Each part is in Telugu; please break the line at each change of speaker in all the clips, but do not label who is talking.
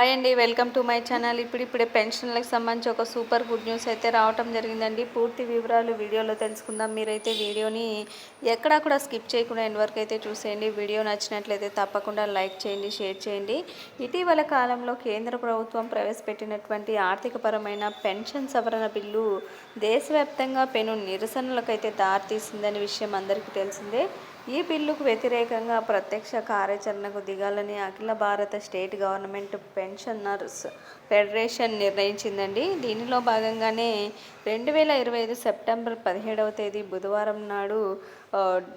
హాయ్ అండి వెల్కమ్ టు మై ఛానల్. ఇప్పుడు ఇప్పుడే పెన్షన్లకు సంబంధించి ఒక సూపర్ గుడ్ న్యూస్ అయితే రావటం జరిగిందండి. పూర్తి వివరాలు వీడియోలో తెలుసుకుందాం. మీరైతే వీడియోని ఎక్కడా కూడా స్కిప్ చేయకుండా ఎండ్ వరకు అయితే చూసేయండి. వీడియో నచ్చినట్లయితే తప్పకుండా లైక్ చేయండి షేర్ చేయండి. ఇటీవల కాలంలో కేంద్ర ప్రభుత్వం ప్రవేశపెట్టినటువంటి ఆర్థికపరమైన పెన్షన్ సవరణ బిల్లు దేశవ్యాప్తంగా పెను నిరసనలకైతే దారితీసిందనే విషయం అందరికీ తెలిసిందే. ఈ బిల్లుకు వ్యతిరేకంగా ప్రత్యక్ష కార్యాచరణకు దిగాలని అఖిల భారత స్టేట్ గవర్నమెంట్ పెన్షనర్స్ ఫెడరేషన్ నిర్ణయించిందండి. దీనిలో భాగంగానే రెండు వేల ఇరవై ఐదు సెప్టెంబర్ పదిహేడవ తేదీ బుధవారం నాడు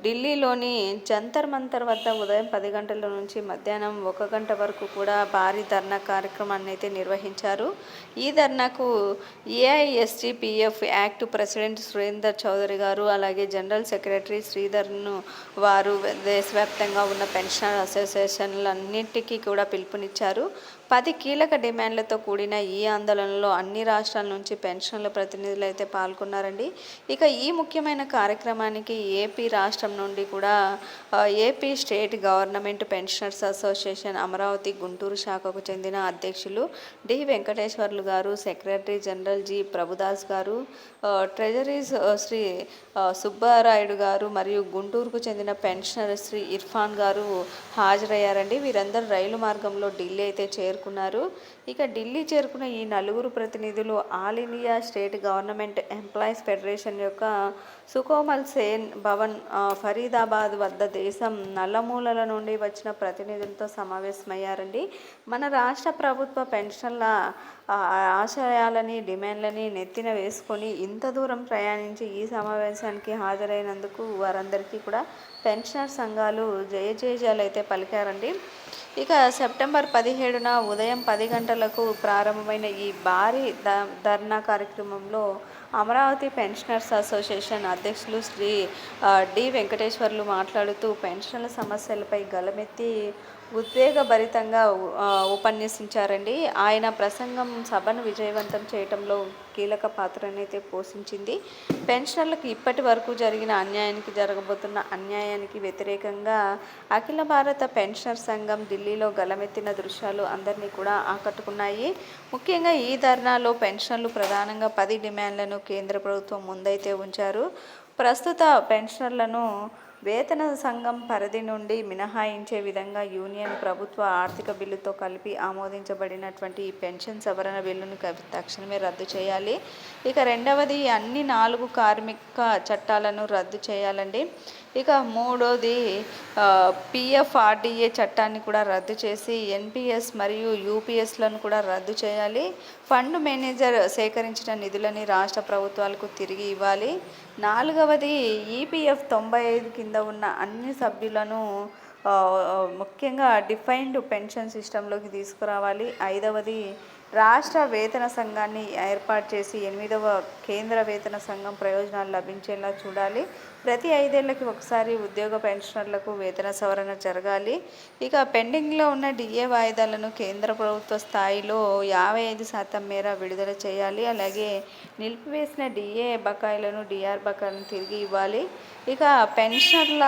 ఢిల్లీలోని జంతర్ మంతర్ వద్ద ఉదయం పది గంటల నుంచి మధ్యాహ్నం ఒక గంట వరకు కూడా భారీ ధర్నా కార్యక్రమాన్ని అయితే నిర్వహించారు. ఈ ధర్నాకు AISGPF act president Surender Chowdary గారు అలాగే జనరల్ సెక్రటరీ శ్రీధర్ను వారు దేశవ్యాప్తంగా ఉన్న పెన్షనర్ అసోసియేషన్లన్నింటికీ కూడా పిలుపునిచ్చారు. పది కీలక డిమాండ్లతో కూడిన ఈ ఆందోళనలో అన్ని రాష్ట్రాల నుంచి పెన్షన్ల ప్రతినిధులు అయితే పాల్గొన్నారండి. ఇక ఈ ముఖ్యమైన కార్యక్రమానికి ఏపీ రాష్ట్రం నుండి కూడా AP state government pensioners association Amaravati Guntur శాఖకు చెందిన అధ్యక్షులు డి వెంకటేశ్వర్లు గారు సెక్రటరీ జనరల్ జి ప్రభుదాస్ గారు ట్రెజరీ శ్రీ సుబ్బారాయుడు గారు మరియు గుంటూరుకు చెందిన పెన్షనర్ శ్రీ ఇర్ఫాన్ గారు హాజరయ్యారండి. వీరందరూ రైలు మార్గంలో ఢిల్లీ అయితే చేరుకున్నారు. ఇక ఢిల్లీ చేరుకున్న ఈ నలుగురు ప్రతినిధులు All India state government employees federation యొక్క సుకోమల్ సేన్ భవన్ ఫరీదాబాద్ వద్ద దేశం నల్లమూలల నుండి వచ్చిన ప్రతినిధులతో సమావేశమయ్యారండి. మన రాష్ట్ర ప్రభుత్వ పెన్షన్ల ఆశయాలని డిమాండ్లని నెత్తిన వేసుకొని ఇంత దూరం ప్రయాణించి ఈ సమావేశానికి హాజరైనందుకు వారందరికీ కూడా పెన్షనర్ సంఘాలు జయజయజాలు అయితే పలికారండి. ఇక సెప్టెంబర్ పదిహేడున ఉదయం పది గంటలకు ప్రారంభమైన ఈ భారీ ధర్నా కార్యక్రమంలో అమరావతి పెన్షనర్స్ అసోసియేషన్ అధ్యక్షులు శ్రీ డి వెంకటేశ్వర్లు మాట్లాడుతూ పెన్షన్ల సమస్యలపై గలమెత్తి ఉద్వేగభరితంగా ఉపన్యసించారండి. ఆయన ప్రసంగం సభను విజయవంతం చేయటంలో కీలక పాత్రనైతే పోషించింది. పెన్షనర్లకు ఇప్పటి వరకు జరిగిన అన్యాయానికి జరగబోతున్న అన్యాయానికి వ్యతిరేకంగా అఖిల భారత పెన్షనర్ సంఘం ఢిల్లీలో గలమెత్తిన దృశ్యాలు అందరినీ కూడా ఆకట్టుకున్నాయి. ముఖ్యంగా ఈ ధర్నాలో పెన్షన్లు ప్రధానంగా పది డిమాండ్లను కేంద్ర ప్రభుత్వం ముందైతే ఉంచారు. ప్రస్తుత పెన్షనర్లను వేతన సంఘం పరిధి నుండి మినహాయించే విధంగా యూనియన్ ప్రభుత్వ ఆర్థిక బిల్లుతో కలిపి ఆమోదించబడినటువంటి ఈ పెన్షన్ సవరణ బిల్లును తక్షణమే రద్దు చేయాలి. ఇక రెండవది అన్ని నాలుగు కార్మిక చట్టాలను రద్దు చేయాలండి. ఇక మూడోది పిఎఫ్ఆర్డిఏ చట్టాన్ని కూడా రద్దు చేసి ఎన్పిఎస్ మరియు యూపీఎస్లను కూడా రద్దు చేయాలి. ఫండ్ మేనేజర్ సేకరించిన నిధులని రాష్ట్ర ప్రభుత్వాలకు తిరిగి ఇవ్వాలి. నాలుగవది ఈపీఎఫ్ తొంభై ఐదు కింద ఉన్న అన్ని సభ్యులను ముఖ్యంగా డిఫైన్డ్ పెన్షన్ సిస్టంలోకి తీసుకురావాలి. ఐదవది రాష్ట్ర వేతన సంఘాన్ని ఏర్పాటు చేసి ఎనిమిదవ కేంద్ర వేతన సంఘం ప్రయోజనాలు లభించేలా చూడాలి. ప్రతి ఐదేళ్ళకి ఒకసారి ఉద్యోగ పెన్షనర్లకు వేతన సవరణ జరగాలి. ఇక పెండింగ్లో ఉన్న డిఏ వాయిదాలను కేంద్ర ప్రభుత్వ స్థాయిలో యాభై ఐదు శాతం మేర విడుదల చేయాలి. అలాగే నిలిపివేసిన డిఏ బకాయిలను డిఆర్ బకాయిలను తిరిగి ఇవ్వాలి. ఇక పెన్షనర్ల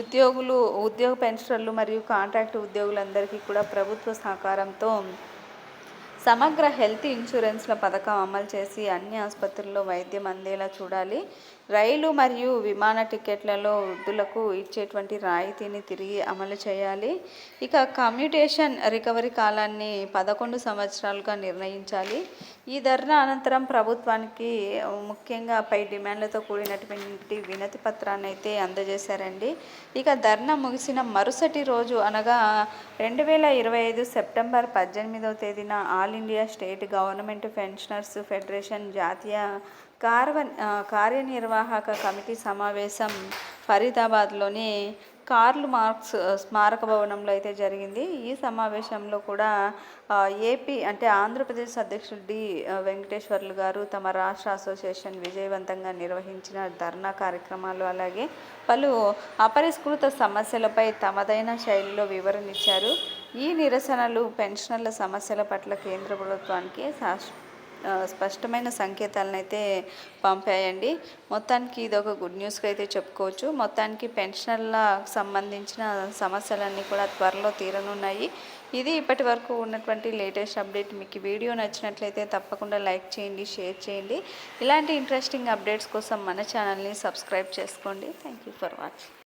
ఉద్యోగులు ఉద్యోగ పెన్షనర్లు మరియు కాంట్రాక్ట్ ఉద్యోగులందరికీ కూడా ప్రభుత్వ సహకారంతో సమగ్ర హెల్త్ ఇన్సూరెన్స్ల పథకం అమలు చేసి అన్ని ఆసుపత్రుల్లో వైద్యం అందేలా చూడాలి. రైలు మరియు విమాన టికెట్లలో వృద్ధులకు ఇచ్చేటువంటి రాయితీని తిరిగి అమలు చేయాలి. ఇక కమ్యూటేషన్ రికవరీ కాలాన్ని పదకొండు సంవత్సరాలుగా నిర్ణయించాలి. ఈ ధర్నా అనంతరం ప్రభుత్వానికి ముఖ్యంగా పై డిమాండ్లతో కూడినటువంటి వినతి పత్రాన్ని అయితే అందజేశారండి. ఇక ధర్నా ముగిసిన మరుసటి రోజు అనగా రెండు వేల ఇరవై ఐదు సెప్టెంబర్ పద్దెనిమిదవ తేదీన All India state government pensioners federation జాతీయ కార్వ కార్యనిర్వాహక కమిటీ సమావేశం ఫరీదాబాద్లోని కార్ల్ మార్క్స్ స్మారక భవనంలో అయితే జరిగింది. ఈ సమావేశంలో కూడా ఏపీ అంటే ఆంధ్రప్రదేశ్ అధ్యక్షుడు డి వెంకటేశ్వర్లు గారు తమ రాష్ట్ర అసోసియేషన్ విజయవంతంగా నిర్వహించిన ధర్నా కార్యక్రమాలు అలాగే పలు అపరిష్కృత సమస్యలపై తమదైన శైలిలో వివరణ ఇచ్చారు. ఈ నిరసనలు పెన్షనర్ల సమస్యల పట్ల కేంద్ర ప్రభుత్వానికి స్పష్టమైన సంకేతాలను అయితే పంపాయండి. మొత్తానికి ఇది ఒక గుడ్ న్యూస్గా అయితే చెప్పుకోవచ్చు. మొత్తానికి పెన్షనర్ల సంబంధించిన సమస్యలన్నీ కూడా త్వరలో తీరనున్నాయి. ఇది ఇప్పటి వరకు ఉన్నటువంటి లేటెస్ట్ అప్డేట్. మీకు వీడియో నచ్చినట్లయితే తప్పకుండా లైక్ చేయండి షేర్ చేయండి. ఇలాంటి ఇంట్రెస్టింగ్ అప్డేట్స్ కోసం మన ఛానల్ని సబ్స్క్రైబ్ చేసుకోండి. Thank you for watching.